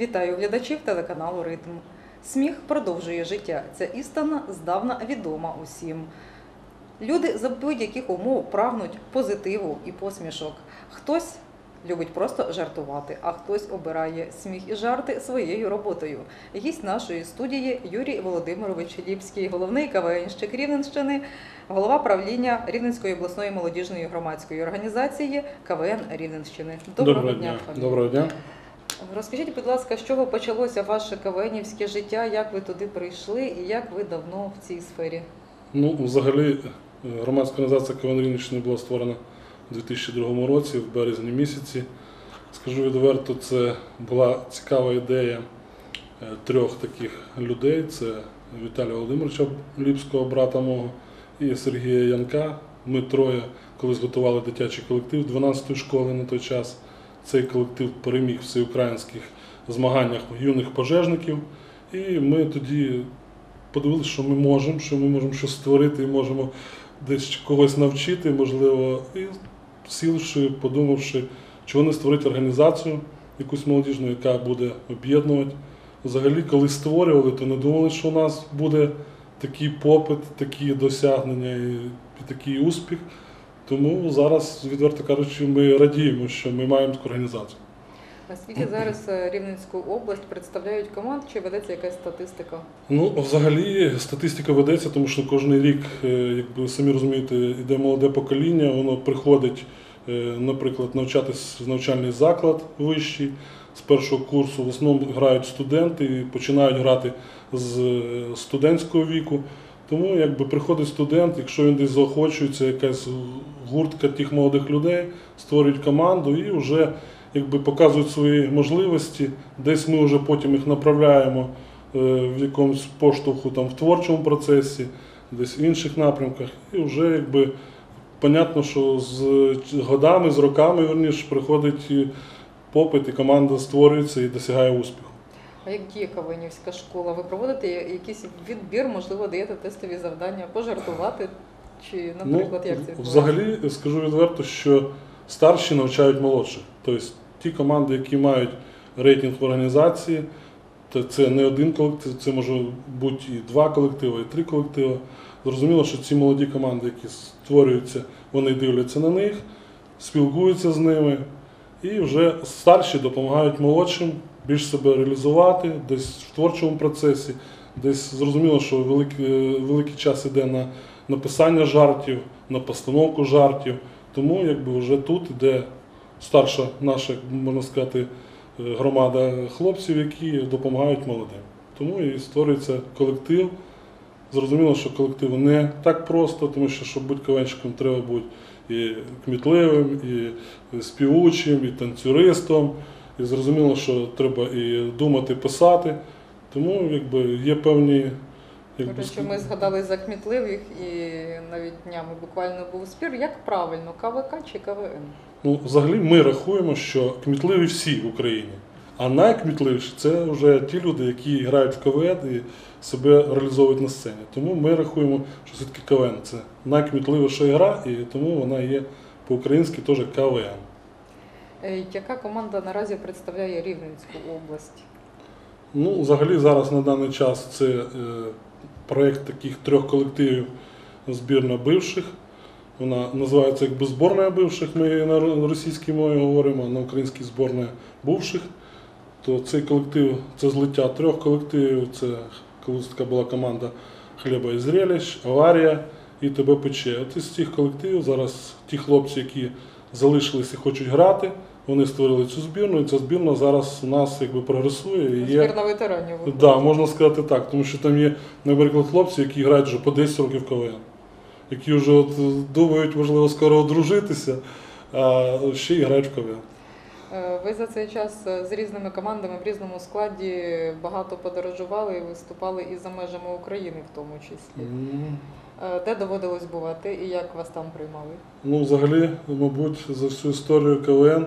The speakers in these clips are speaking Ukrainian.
Вітаю глядачів телеканалу Ритм. Сміх продовжує життя. Ця істина здавна відома усім. Люди за будь-яких умов прагнуть позитиву і посмішок. Хтось любить просто жартувати, а хтось обирає сміх і жарти своєю роботою. Гість нашої студії Юрій Володимирович Ліпський, головний КВНщик Рівненщини, голова правління Рівненської обласної молодіжної громадської організації КВН Рівненщини. Доброго дня. пане Доброго дня. Розкажіть, будь ласка, з чого почалося ваше кавенівське життя, як ви туди прийшли і як ви давно в цій сфері? Ну, взагалі, е, громадська організація КВН Рівненщини була створена у 2002 році, в березні місяці. Скажу відверто, це була цікава ідея е, трьох таких людей: це Віталія Володимировича Ліпського, брата мого, і Сергія Янка. Ми троє колись готували дитячий колектив 12-ї школи на той час. Цей колектив переміг в всеукраїнських змаганнях юних пожежників. І ми тоді подивилися, що ми можемо, що ми можемо щось створити можемо десь когось навчити, можливо, і сівши, подумавши, чого не створити організацію якусь молодіжну, яка буде об'єднувати. Взагалі, коли створювали, то не думали, що у нас буде такий попит, такі досягнення і такий успіх. Тому зараз, відверто кажучи, ми радіємо, що ми маємо таку організацію. Наскільки зараз е, Рівненську область представляють команд, чи ведеться якась статистика? Ну, взагалі, статистика ведеться, тому що кожен рік, е, як ви самі розумієте, йде молоде покоління, воно приходить, е, наприклад, навчатись в навчальний заклад вищий. З першого курсу в основному грають студенти і починають грати з студентського віку. Тому якби приходить студент, якщо він десь заохочується, якась гуртка тих молодих людей, створюють команду і вже якби показують свої можливості. Десь ми вже потім їх направляємо е, в якомусь поштовху там в творчому процесі, десь в інших напрямках. І вже якби понятно, що з годами, з роками верніше, приходить попит, і команда створюється і досягає успіху. А як діє Кавенівська школа? Ви проводите якийсь відбір, можливо, даєте тестові завдання, пожартувати? Чи, наприклад, як це ну, взагалі скажу відверто, що старші навчають молодших. Тобто ті команди, які мають рейтинг в організації, то це не один колектив, це може бути і два колективи, і три колективи. Зрозуміло, що ці молоді команди, які створюються, вони дивляться на них, спілкуються з ними, і вже старші допомагають молодшим більш себе реалізувати, десь в творчому процесі, десь зрозуміло, що великий, великий час іде на написання жартів, на постановку жартів. Тому якби вже тут іде старша наша, можна сказати, е, громада хлопців, які допомагають молодим. Тому і створюється колектив. Зрозуміло, що колективу не так просто, тому що щоб бути кавенщиком, треба бути і кмітливим, і співучим, і танцюристом. І зрозуміло, що треба і думати, писати. Тому якби є певні. До речі, ми згадали за кмітливих і навіть днями буквально був спір. Як правильно, КВК чи КВН? Ну, взагалі ми рахуємо, що кмітливі всі в Україні. А найкмітливіші це вже ті люди, які грають в КВН і себе реалізовують на сцені. Тому ми рахуємо, що все-таки КВН це найкмітливіша гра, і тому вона є по-українськи теж КВН. Е, Яка команда наразі представляє Рівненську область? Ну, взагалі зараз на даний час це е, проєкт таких трьох колективів збірна бивших. Вона називається якби зборна бивших, ми на російській мові говоримо, а на українській зборна бувших. То цей колектив це злиття трьох колективів. Це колись така була команда Хліба і зрелищ, Аварія і тебе пече. От із цих колективів зараз ті хлопці, які залишилися і хочуть грати, вони створили цю збірну, і ця збірна зараз у нас якби прогресує. І є Збірна ветеранів. так, да, можна сказати так, тому що там є, наприклад, хлопці, які грають вже по 10 років КВН, які вже от думають, можливо, скоро одружитися, а ще й грають в КВН. Е, Ви за цей час е, з різними командами в різному складі багато подорожували і виступали і за межами України в тому числі. Е, Де доводилось бувати і як вас там приймали? Ну, взагалі, мабуть, за всю історію КВН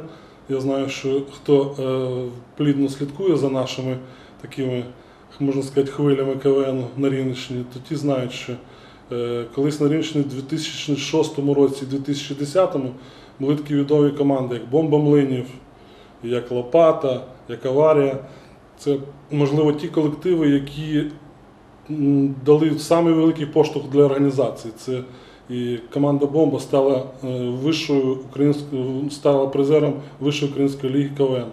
я знаю, що хто е, плідно слідкує за нашими такими, можна сказати, хвилями КВН на Рівненщині, то ті знають, що е, колись на Рівненщині в 2006 році, 2010 були такі відомі команди, як Бомба Млинів, як Лопата, як Аварія. Це, можливо, ті колективи, які дали самий великий поштовх для організації. Це і команда Бомба стала е, вищою українською, стала призером Вищої української ліги КВН.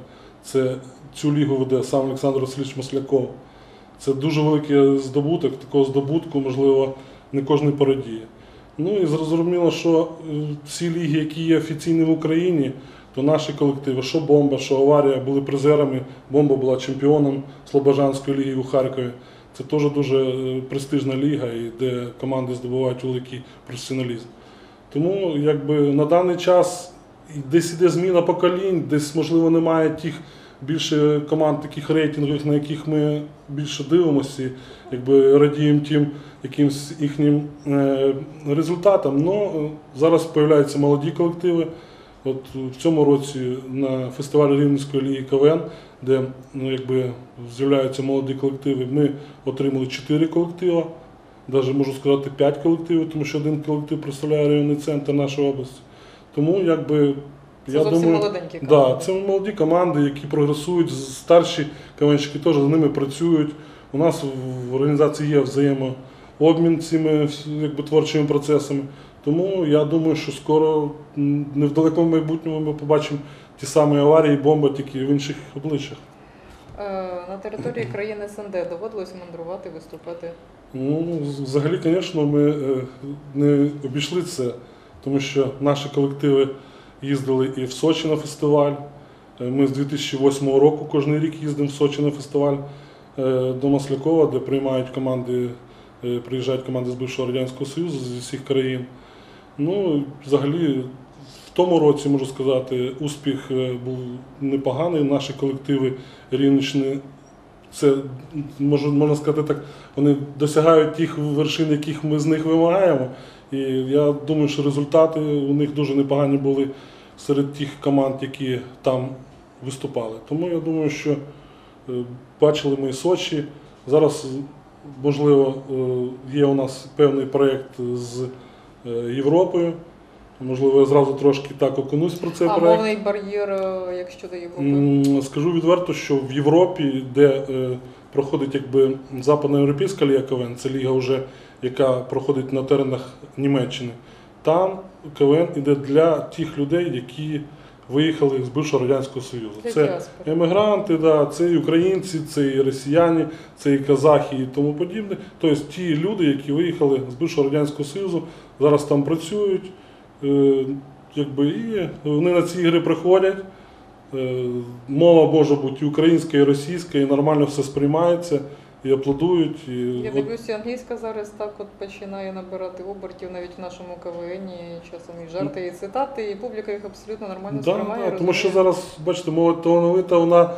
Це цю лігу веде сам Олександр Васильович Масляков. Це дуже великий здобуток, такого здобутку, можливо, не кожен порадіє. Ну і зрозуміло, що е, всі ліги, які є офіційні в Україні, то наші колективи, що Бомба, що Аварія, були призерами. Бомба була чемпіоном Слобожанської ліги у Харкові. Це теж дуже е, престижна ліга, де команди здобувають великий професіоналізм. Тому якби на даний час десь іде зміна поколінь, десь, можливо, немає тих більше команд таких рейтингових, на яких ми більше дивимося, якби радіємо тим якимсь їхнім е, результатам. Ну, зараз з'являються молоді колективи. От в цьому році на фестивалі Рівненської ліги КВН, де ну, якби, з'являються молоді колективи, ми отримали 4 колектива, навіть можу сказати 5 колективів, тому що один колектив представляє районний центр нашої області. Тому якби Це я зовсім думаю, молоденькі Да, це молоді команди, які прогресують, старші КВНщики теж з ними працюють. У нас в організації є взаємообмін цими якби, творчими процесами. Тому я думаю, що скоро, не в далекому майбутньому, ми побачимо ті самі аварії, бомби, тільки в інших обличчях. Е, На території країни СНД доводилось мандрувати, виступати. Ну, взагалі, звісно, ми е, не обійшли це, тому що наші колективи їздили і в Сочі на фестиваль. Е, Ми з 2008 року кожен рік їздимо в Сочі на фестиваль до Маслякова, де приймають команди, приїжджають команди з бившого Радянського Союзу зі всіх країн. Ну, взагалі, тому році, можу сказати, успіх е, був непоганий. Наші колективи Рівненщини, це можна, сказати так, вони досягають тих вершин, яких ми з них вимагаємо. І я думаю, що результати у них дуже непогані були серед тих команд, які там виступали. Тому я думаю, що е, бачили ми Сочі. Зараз, можливо, е, є у нас певний проєкт з Європою. Можливо, я зразу трошки так окунусь про цей а проєкт. мовний бар'єр, е, якщо до Європи. Скажу відверто, що в Європі, де е, проходить якби западноєвропейська ліга КВН, це ліга, вже, яка проходить на теренах Німеччини, там КВН іде для тих людей, які виїхали з бившого Радянського Союзу. Для Це діаспори. емігранти, да, це і українці, це і росіяни, це і казахи і тому подібне. Тобто ті люди, які виїхали з бившого Радянського Союзу, зараз там працюють, якби, і вони на ці ігри приходять. Е, Мова може бути і українська, і російська, і нормально все сприймається, і аплодують. І, Я дивлюся, англійська зараз так от починає набирати обертів навіть в нашому КВН, і часом і жарти, і цитати, і публіка їх абсолютно нормально Да, сприймає. да, тому що зараз, бачите, молодь талановита, вона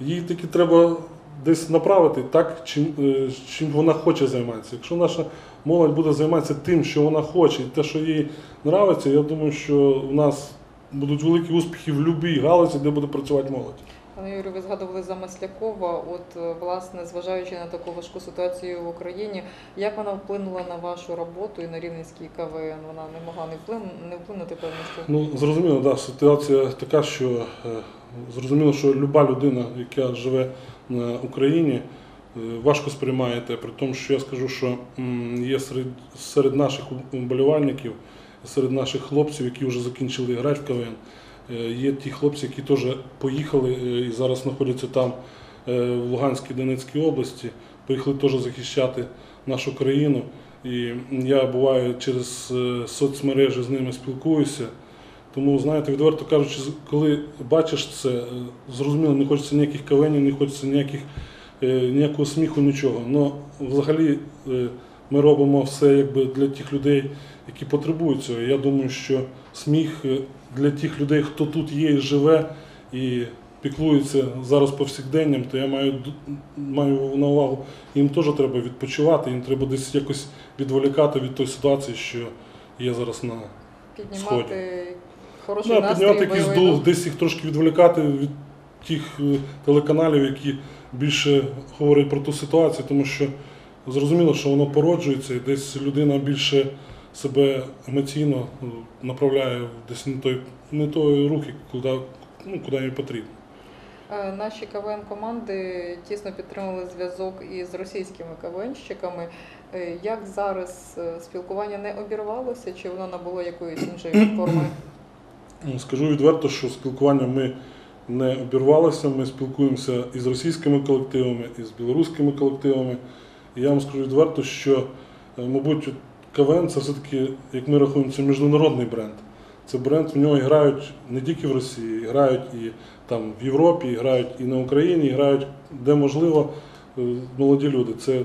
їй таки треба десь направити так, чим, е, чим вона хоче займатися. Якщо наша молодь буде займатися тим, що вона хоче, і те, що їй подобається, я думаю, що у нас будуть великі успіхи в будь-якій галузі, де буде працювати молодь. Пане Юрію, ви згадували за Маслякова. От е, власне, зважаючи на таку важку ситуацію в Україні, як вона вплинула на вашу роботу і на рівненський КВН? Вона не могла не вплин не вплинути повністю. Ну, зрозуміло, да, ситуація така, що е, зрозуміло, що люба людина, яка живе на Україні, важко сприймає те, при тому, що я скажу, що є серед, серед наших вболівальників, серед наших хлопців, які вже закінчили грати в КВН, е, є ті хлопці, які теж поїхали е, і зараз знаходяться там, е, в Луганській Донецькій області, поїхали теж захищати нашу країну. І я буваю через е, соцмережі з ними спілкуюся. Тому, знаєте, відверто кажучи, коли бачиш це, е, зрозуміло, не хочеться ніяких кавенів, не хочеться ніяких, е, ніякого сміху, нічого. Но взагалі е, ми робимо все якби для тих людей, які потребують цього. Я думаю, що сміх е, для тих людей, хто тут є і живе, і піклується зараз повсякденням, то я маю, маю на увагу, їм теж треба відпочивати, їм треба десь якось відволікати від тої ситуації, що є зараз на Піднімати хороший Да, настрій, підняти якийсь дух, десь їх трошки відволікати від тих е, телеканалів, які більше говорять про ту ситуацію, тому що зрозуміло, що воно породжується, і десь людина більше себе емоційно е, направляє десь не той, не той рух, куди, ну, куди їй потрібно. Е, Наші КВН команди тісно підтримували зв'язок із російськими КВНщиками. Е, Як зараз е, спілкування не обірвалося, чи воно набуло якоїсь іншої форми? Ну, Скажу відверто, що спілкування ми не обірвалося. Ми спілкуємося із російськими колективами, і з білоруськими колективами. І я вам скажу відверто, що, е, мабуть, КВН це все-таки, як ми рахуємо, це міжнародний бренд. Це бренд, в нього грають не тільки в Росії, грають і там в Європі, грають і на Україні, грають де можливо е, молоді люди. Це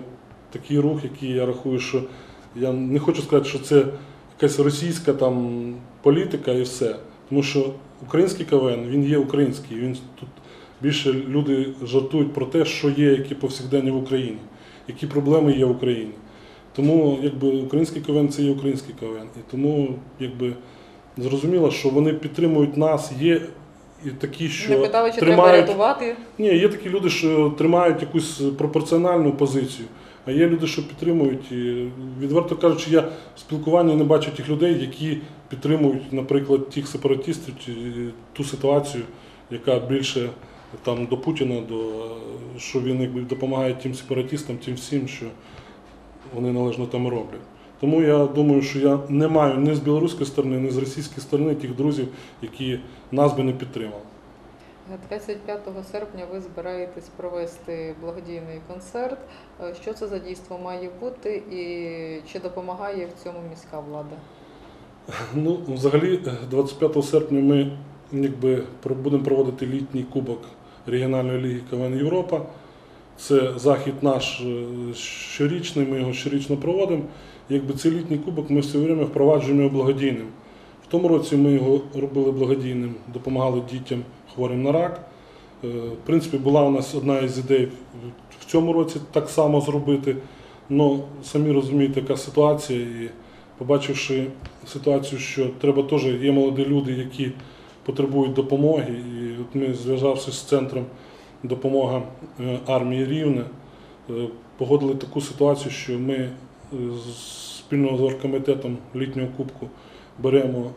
такий рух, який я рахую, що я не хочу сказати, що це якась російська там політика і все. Тому що український КВН він є український. Він тут більше люди жартують про те, що є, які повсякденні в Україні, які проблеми є в Україні. Тому якби український КВН це є український КВН. І тому якби зрозуміло, що вони підтримують нас. Є і такі, що Не питали, чи треба рятувати. ні, є такі люди, що тримають якусь пропорціональну позицію, а є люди, що підтримують. І, відверто кажучи, я в спілкуванні не бачу тих людей, які підтримують, наприклад, тих сепаратистів, ту ситуацію, яка більше там до Путіна, до що він якби допомагає тим сепаратистам, тим всім, що вони належно там роблять. Тому я думаю, що я не маю ні з білоруської сторони, ні з російської сторони тих друзів, які нас би не підтримали. 25 серпня ви збираєтесь провести благодійний концерт. Е, Що це за дійство має бути і чи допомагає в цьому міська влада? Ну, взагалі, е, 25 серпня ми якби, будемо проводити літній кубок регіональної ліги КВН Європа. Це захід наш е, щорічний, ми його щорічно проводимо. Якби цей літній кубок ми все время впроваджуємо благодійним. В тому році ми його робили благодійним, допомагали дітям хворим на рак. Е, В принципі, була у нас одна із ідей в цьому році так само зробити. Ну, самі розумієте, яка ситуація. І побачивши ситуацію, що треба теж є молоді люди, які потребують допомоги. І от ми зв'язавшись з центром допомога е, армії Рівне, е, погодили таку ситуацію, що ми е, спільно з оргкомітетом літнього кубку беремо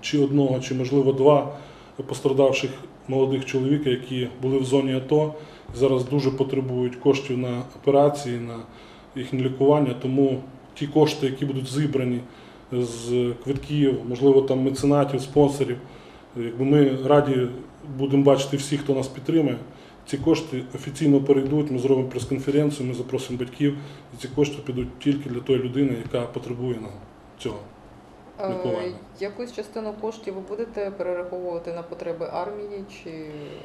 чи одного, чи можливо два пострадавших молодих чоловіка, які були в зоні АТО, зараз дуже потребують коштів на операції, на їхнє лікування. Тому ті кошти, які будуть зібрані з квитків, можливо, там меценатів, спонсорів, якби ми раді будемо бачити всіх, хто нас підтримує. Ці кошти офіційно перейдуть, ми зробимо прес-конференцію, ми запросимо батьків, і ці кошти підуть тільки для тої людини, яка потребує нам цього. Е, Лікування. Якусь частину коштів ви будете перераховувати на потреби армії чи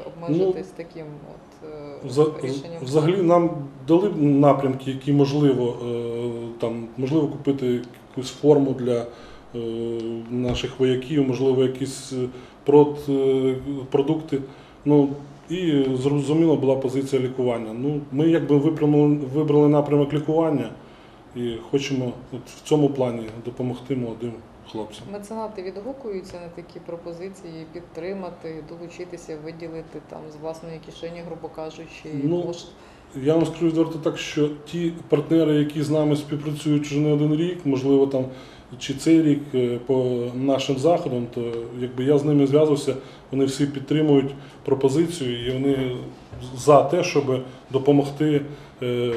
обмежитись таким от е, Вза- рішенням? Взагалі нам дали напрямки, які можливо е, там можливо купити якусь форму для е, наших вояків, можливо, якісь е, прод, е, продукти. Ну і зрозуміло була позиція лікування. Ну, ми якби вибрали, вибрали напрямок лікування і хочемо от в цьому плані допомогти молодим хлопцям. Меценати відгукуються на такі пропозиції підтримати, долучитися, виділити там з власної кишені, грубо кажучи, Ну, кошт. Я вам скажу відверто так, що ті партнери, які з нами співпрацюють вже не один рік, можливо, там чи цей рік е, по нашим заходам, то якби я з ними зв'язувався, вони всі підтримують пропозицію і вони за те, щоб допомогти е,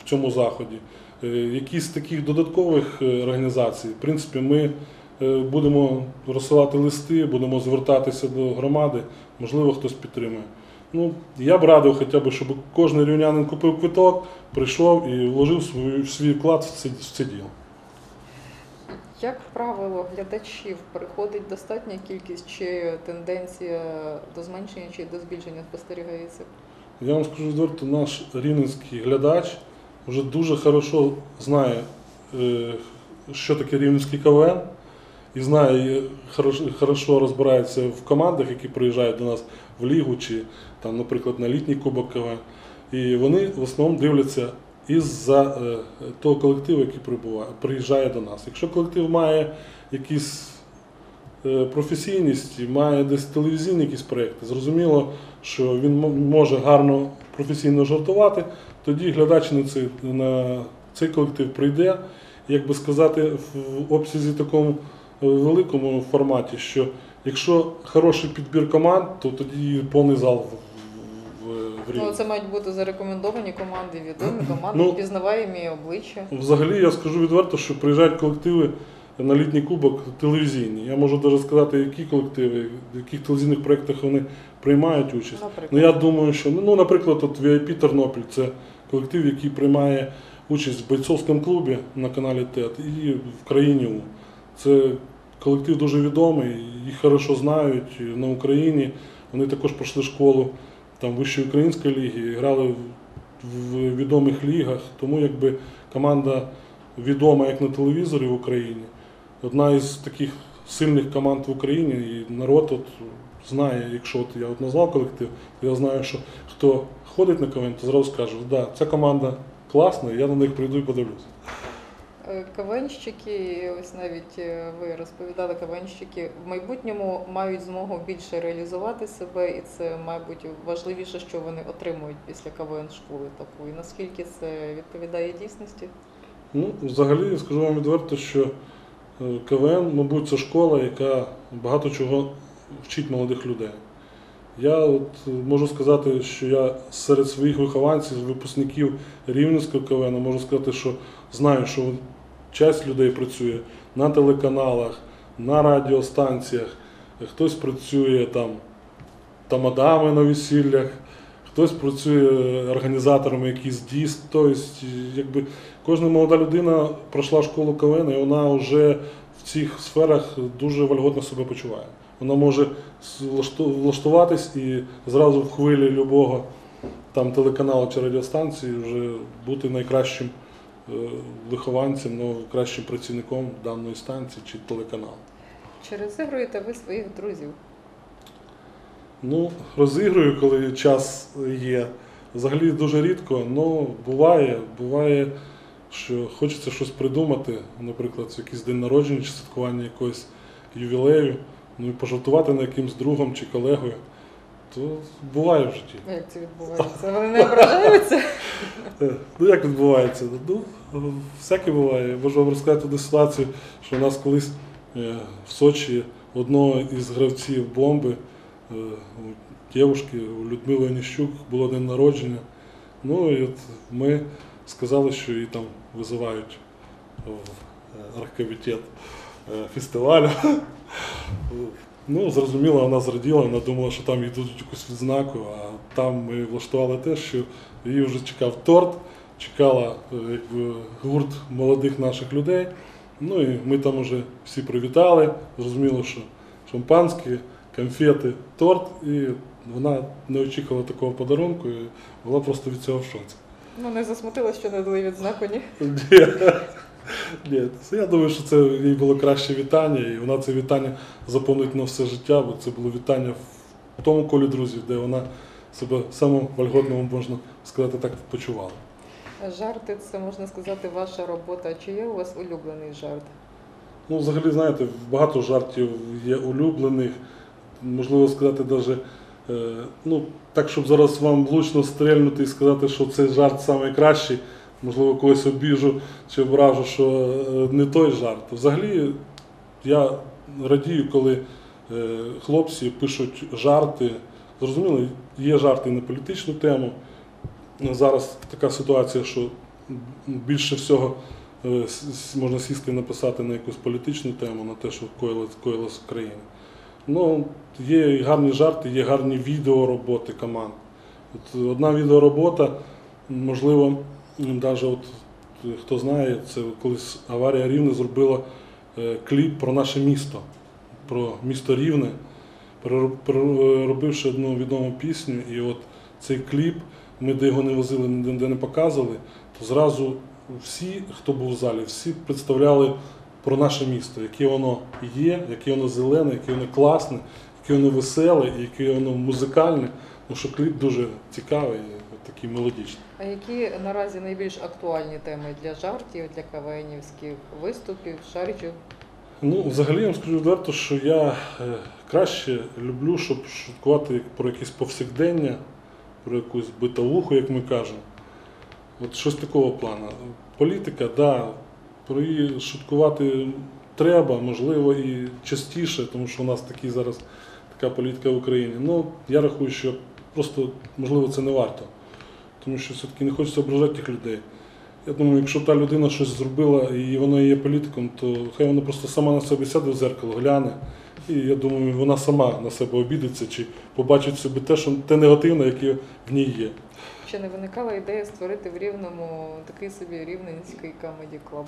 в цьому заході. Е, Якісь таких додаткових е, організацій, в принципі, ми е, будемо розсилати листи, будемо звертатися до громади, можливо, хтось підтримує. Ну, я б радив хоча б, щоб кожен рівнянин купив квиток, прийшов і вложив свій, свій вклад в це, в це діло. Як правило, глядачів приходить достатня кількість, чи тенденція до зменшення, чи до збільшення спостерігається? Я вам скажу відверто, наш рівненський глядач вже дуже хорошо знає, е, що таке рівненський КВН, і знає, і хорошо, хорошо розбирається в командах, які приїжджають до нас в лігу, чи там, наприклад, на літній кубок КВН. І вони в основному дивляться із-за е, того колективу, який приїжджає до нас. Якщо колектив має якісь е, професійність, має десь телевізійні якісь проєкти, зрозуміло, що він може гарно професійно жартувати, тоді глядач на цей, на цей колектив прийде. Як би сказати, в обсязі такому е, великому форматі, що якщо хороший підбір команд, то тоді повний зал в- в Рівні. Ну, це мають бути зарекомендовані команди, відомі команди, Ну, пізнаваємі обличчя. Взагалі, я скажу відверто, що приїжджають колективи на літній кубок телевізійні. Я можу навіть сказати, які колективи, в яких телевізійних проєктах вони приймають участь. Наприклад. Ну я думаю, що ну, наприклад, от VIP Тернопіль це колектив, який приймає участь в бойцовському клубі на каналі ТЕТ і в країні. Це колектив дуже відомий, їх хорошо знають на Україні. Вони також пройшли школу там вищої української ліги, грали в, в відомих лігах. Тому якби команда відома як на телевізорі в Україні. Одна із таких сильних команд в Україні, і народ от знає, якщо от я от назвав колектив, то я знаю, що хто ходить на КВН, то зразу скаже, да, ця команда класна, я на них прийду і подивлюся. Е, КВНщики, ось навіть е, ви розповідали, КВНщики в майбутньому мають змогу більше реалізувати себе, і це, мабуть, важливіше, що вони отримують після КВН школи такої. Наскільки це відповідає дійсності? Ну, взагалі, скажу вам відверто, що е, КВН, мабуть, це школа, яка багато чого вчить молодих людей. Я от е, можу сказати, що я серед своїх вихованців, випускників Рівненського КВН, можу сказати, що знаю, що часть людей працює на телеканалах, на радіостанціях, хтось працює там тамадами на весіллях, хтось працює організаторами якихось дійств. Тобто, якби кожна молода людина пройшла школу КВН, і вона вже в цих сферах дуже вольготно себе почуває. Вона може влаштуватись і зразу в хвилі любого там телеканалу чи радіостанції вже бути найкращим е, вихованцем, ну, кращим працівником даної станції чи телеканалу. Чи розігруєте ви своїх друзів? Ну, розігрую, коли час є. Взагалі дуже рідко, але буває, буває, що хочеться щось придумати, наприклад, якийсь день народження чи святкування якогось ювілею, ну і пожартувати на якимсь другом чи колегою. То буває в житті. Як це відбувається? Вони не ображаються? Ну як відбувається? Ну, всяке буває. Я можу вам розказати одну ситуацію, що у нас колись е, в Сочі одного із гравців бомби, е, у дівушки, у Людмили Оніщук, було день народження. Ну і от ми сказали, що її там визивають в е, е, фестивалю. Ну, зрозуміло, вона зраділа, вона думала, що там їй дадуть якусь відзнаку, а там ми влаштували те, що її вже чекав торт, чекала е, якби, гурт молодих наших людей. Ну і ми там вже всі привітали. Зрозуміло, що шампанське, конфети, торт, і вона не очікувала такого подарунку і була просто від цього в шоці. Ну, не засмутила, що не дали відзнаку, ні? Ні. Я думаю, що це їй було краще вітання, і вона це вітання заповнить на все життя, бо це було вітання в тому колі друзів, де вона себе самому вольготному, можна сказати, так почувала. Жарти це можна сказати ваша робота. Чи є у вас улюблений жарт? Ну, взагалі, знаєте, багато жартів є улюблених. Можливо сказати, навіть, ну, так, щоб зараз вам влучно стрельнути і сказати, що цей жарт найкращий, можливо, когось обіжу чи ображу, що е, не той жарт. Взагалі, я радію, коли е, хлопці пишуть жарти. Зрозуміло, є жарти на політичну тему. Зараз така ситуація, що більше всього е, можна сісти і написати на якусь політичну тему, на те, що в країні. Ну, є і гарні жарти, є гарні відеороботи команд. От одна відеоробота, можливо, навіть от, е, хто знає, це колись аварія Рівне зробила е, кліп про наше місто, про місто Рівне, переробивши одну відому пісню. І от цей кліп, ми де його не возили, ніде не показували, то зразу всі, хто був в залі, всі представляли про наше місто, яке воно є, яке воно зелене, яке воно класне, яке воно веселе, яке воно музикальне. Ну що кліп дуже цікавий, такий мелодичний. А які наразі найбільш актуальні теми для жартів, для кавенівських виступів, шаржів? Ну, взагалі я вам скажу відверто, що я е, краще люблю, щоб шуткувати про якісь повсякдення, про якусь битовуху, як ми кажемо. От щось такого плану. Політика, да, про її шуткувати треба, можливо, і частіше, тому що у нас такі зараз така політика в Україні. Ну, я рахую, що просто можливо це не варто. Тому що все-таки не хочеться ображати тих людей. Я думаю, якщо та людина щось зробила і вона є політиком, то хай вона просто сама на себе сяде в зеркало, гляне. І я думаю, вона сама на себе обідеться чи побачить в собі те, що те негативне, яке в ній є. Чи не виникала ідея створити в Рівному такий собі рівненський камеді клаб?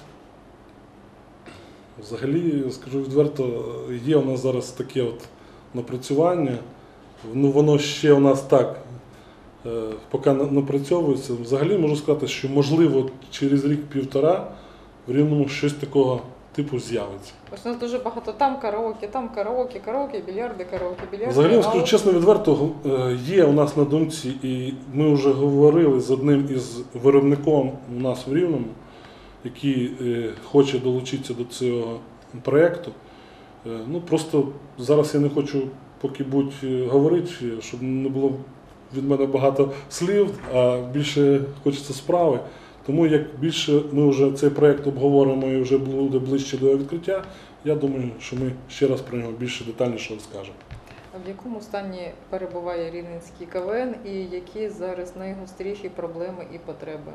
Взагалі, скажу відверто, є у нас зараз таке от напрацювання. Ну, воно ще у нас так поки на- напрацьовується. Взагалі можу сказати, що можливо через рік-півтора в рівному щось такого типу з'явиться. У нас дуже багато там караоке, там караоке, караоке, більярди, караоке, більярди. Взагалі, я скажу чесно, відверто, е, є у нас на думці, і ми вже говорили з одним із виробником у нас в Рівному, який е, хоче долучитися до цього проєкту. Е, Ну просто зараз я не хочу поки будь е, говорити, щоб не було від мене багато слів, а більше хочеться справи. Тому як більше ми вже цей проєкт обговоримо і вже буде ближче до відкриття, я думаю, що ми ще раз про нього більше детальніше розкажемо. в якому стані перебуває рівненський КВН і які зараз найгостріші проблеми і потреби?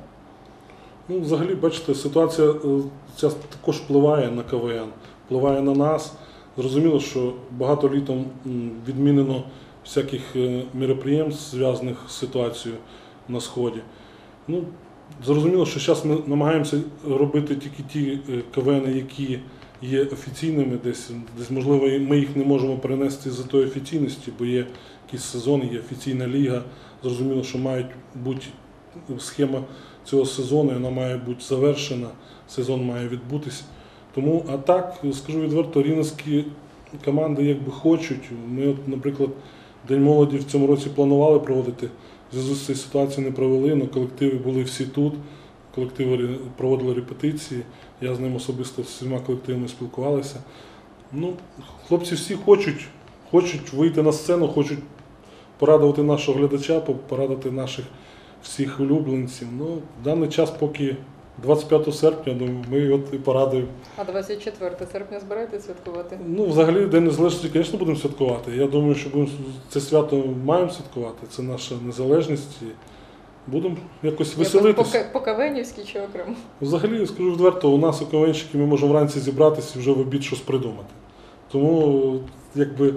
Ну, взагалі, бачите, ситуація е, ця також впливає на КВН, впливає на нас. Зрозуміло, що багато літом відмінено всяких е, міроприємств, зв'язаних з ситуацією на Сході. Ну, зрозуміло, що зараз ми намагаємося робити тільки ті е, КВН, які є офіційними, десь, десь можливо, ми їх не можемо перенести за тої офіційності, бо є якийсь сезон, є офіційна ліга. Зрозуміло, що мають бути схема цього сезону, вона має бути завершена, сезон має відбутися. Тому, а так, скажу відверто, рівненські команди якби хочуть. Ми, от, наприклад, День молоді в цьому році планували проводити. Зв'язку з цією ситуацією не провели, але колективи були всі тут. Колективи проводили репетиції. Я з ним особисто з всіма колективами спілкувалися. Ну, хлопці всі хочуть, хочуть вийти на сцену, хочуть порадувати нашого глядача, по- порадувати наших всіх улюбленців. Ну, в даний час, поки 25 серпня, думаю, ми от і порадуємо. А 24 серпня збираєтесь святкувати? Ну, взагалі, День Незалежності, звісно, будемо святкувати. Я думаю, що будемо це свято маємо святкувати. Це наша незалежність. І будемо якось веселитися. По, по кавенівськи чи окремо? Взагалі, скажу відверто, у нас у КВНщики ми можемо вранці зібратися і вже в обід щось придумати. Тому, якби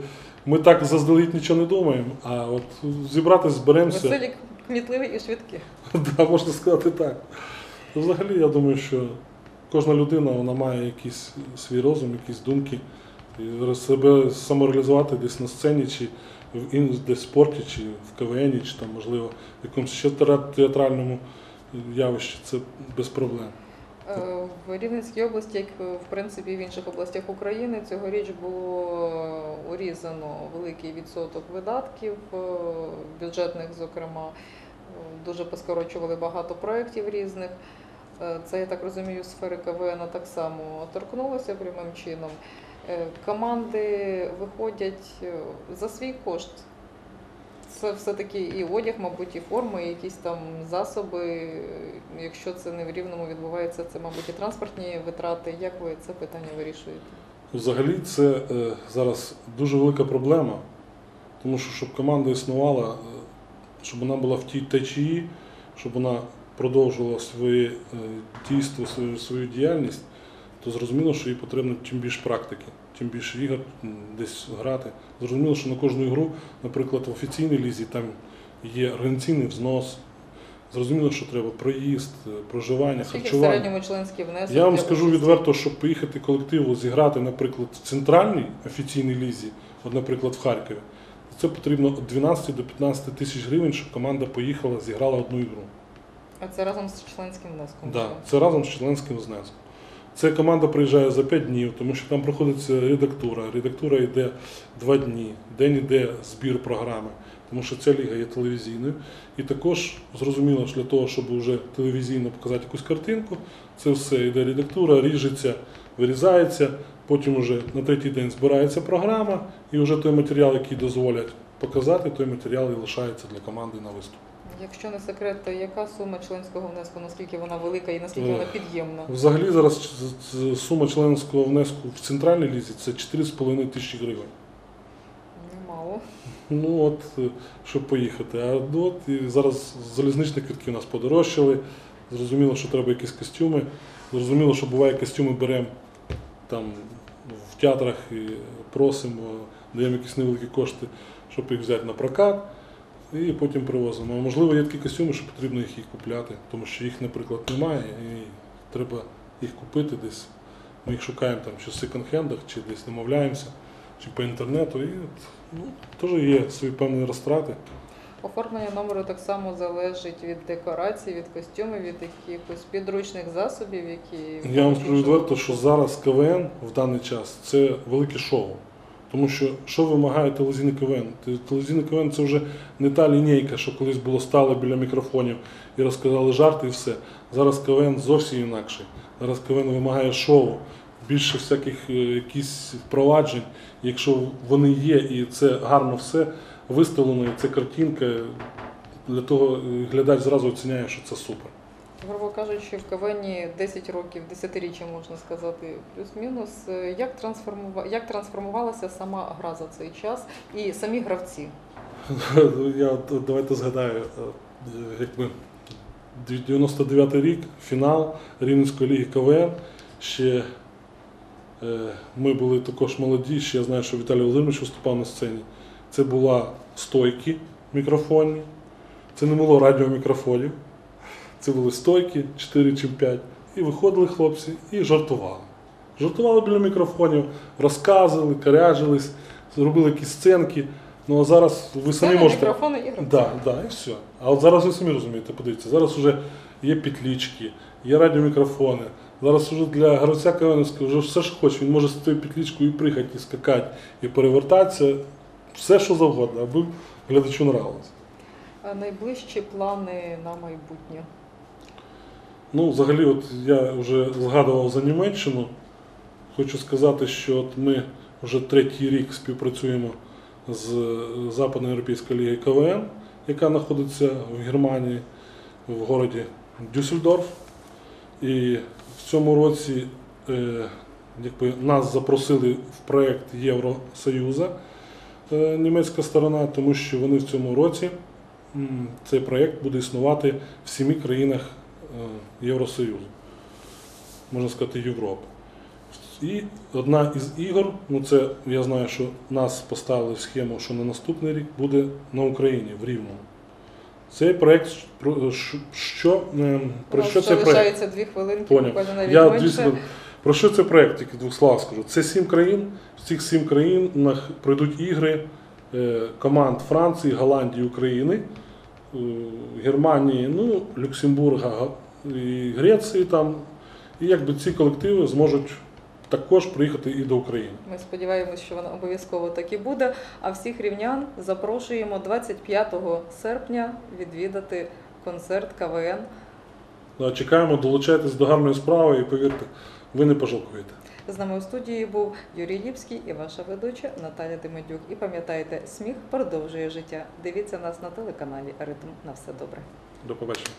ми так заздалегідь нічого не думаємо, а от зібратися, зберемося. Веселі, кмітливі і швидкі. Да, можна сказати так. Ну, Взагалі, я думаю, що кожна людина вона має якийсь свій розум, якісь думки, і себе самореалізувати десь на сцені, чи в ін- десь в спорті, чи в КВН, чи там, можливо, в якомусь ще театральному явищі. Це без проблем. Е, В Рівненській області, як в принципі в інших областях України, цьогоріч було урізано великий відсоток видатків е, бюджетних, зокрема, Е, дуже поскорочували багато проєктів різних. Е, Це, я так розумію, сфери КВН так само торкнулося прямим чином. Е, Команди виходять е, за свій кошт. Це все-таки і одяг, мабуть, і форми, і якісь там засоби. Якщо це не в рівному відбувається, це, мабуть, і транспортні витрати. Як ви це питання вирішуєте? Взагалі, це зараз дуже велика проблема, тому що щоб команда існувала, щоб вона була в тій течії, щоб вона продовжувала своє е, дійство, свою, свою діяльність, то зрозуміло, що їй потрібно чим більше практики, чим більше ігор десь грати. Зрозуміло, що на кожну ігру, наприклад, в офіційній лізі там є організаційний взнос. Зрозуміло, що треба проїзд, е, проживання, Скільки в середньому членський внесок? Я вам скажу участі? відверто, щоб поїхати колективу зіграти, наприклад, в центральній офіційній лізі, от, наприклад, в Харкові, це потрібно від 12 до 15 тисяч гривень, щоб команда поїхала, зіграла одну ігру. А це разом з членським внеском? Да, це разом з членським знеском. Це команда приїжджає за 5 днів, тому що там проходиться редактура. Редактура йде 2 дні, день йде збір програми, тому що ця ліга є телевізійною. І також зрозуміло, що для того, щоб вже телевізійно показати якусь картинку, це все йде редактура, ріжеться, вирізається, потім вже на третій день збирається програма, і вже той матеріал, який дозволять показати, той матеріал і лишається для команди на виступ. Якщо не секрет, то яка сума членського внеску, наскільки вона велика і наскільки Е, вона під'ємна? Взагалі зараз сума членського внеску в центральній лізі це 4,5 тисячі гривень. Немало. Ну от, е, щоб поїхати. А ну, от і зараз залізничні квитки у нас подорожчали. Зрозуміло, що треба якісь костюми. Зрозуміло, що буває костюми беремо там в театрах і просимо, даємо якісь невеликі кошти, щоб їх взяти на прокат. І потім привозимо. А можливо, є такі костюми, що потрібно їх і купляти, тому що їх, наприклад, немає, і треба їх купити десь. Ми їх шукаємо там чи в секонд-хендах, чи десь намовляємося, чи по інтернету. І от, ну, теж є свої певні розтрати. Оформлення номеру так само залежить від декорацій, від костюмів, від якихось підручних засобів, які Я вам скажу відверто, що зараз КВН в даний час це велике шоу. Тому що що вимагає телевізійний КВН? Те- Телевізійний КВН це вже не та лінійка, що колись було стало біля мікрофонів і розказали жарти і все. Зараз КВН зовсім інакше. Зараз КВН вимагає шоу, більше всяких е, якісь впроваджень. Якщо вони є і це гарно все виставлено, і це картинка, для того е, глядач зразу оціняє, що це супер. Грубо кажучи, в КВНі 10 років, десятиріччя можна сказати, плюс-мінус. Як, трансформува... як трансформувалася сама гра за цей час і самі гравці? Я давайте згадаю, е, як ми 99 рік, фінал Рівненської ліги КВН. Ще е, ми були також молоді, ще я знаю, що Віталій Володимирович виступав на сцені. Це була стойки мікрофонні, це не було радіомікрофонів. Це були стойки 4 чи 5. І виходили хлопці і жартували. Жартували біля мікрофонів, розказували, коряжились, зробили якісь сценки. Ну а зараз ви самі Сцена, можете. мікрофони і. Да, да, і все. А от зараз ви самі розумієте, подивіться, зараз вже є петлічки, є радіомікрофони. Зараз вже для гравця КВН вже все ж хоче. Він може з тією петлічкою і приїхати, і скакати, і перевертатися. Все, що завгодно, аби глядачу нравилось. Найближчі плани на майбутнє. Ну, взагалі, от я вже згадував за Німеччину. Хочу сказати, що от ми вже третій рік співпрацюємо з Западноєвропейською лігою КВН, яка знаходиться в Германії, в городі Дюссельдорф. І в цьому році е, якби, нас запросили в проєкт Євросоюза е, німецька сторона, тому що вони в цьому році м, цей проєкт буде існувати в семи країнах Євросоюзу, можна сказати, Європи. І одна із ігор, ну це я знаю, що нас поставили в схему, що на наступний рік буде на Україні, в Рівному. Цей проєкт, про що, що, е, про що цей проєкт? дві хвилинки, навіть Я менше. секунди. Про що це проєкт, тільки двох словах скажу. Це сім країн. В цих сім країнах пройдуть ігри е, команд Франції, Голландії, України, е, Германії, ну, Люксембурга і Греції там. І якби ці колективи зможуть також приїхати і до України. Ми сподіваємось, що воно обов'язково так і буде. А всіх рівнян запрошуємо 25 серпня відвідати концерт КВН. Ну, Чекаємо, долучайтесь до гарної справи і повірте, ви не пожалкуєте. З нами у студії був Юрій Ліпський і ваша ведуча Наталя Демедюк. І пам'ятайте, сміх продовжує життя. Дивіться нас на телеканалі Ритм на все добре. До побачення.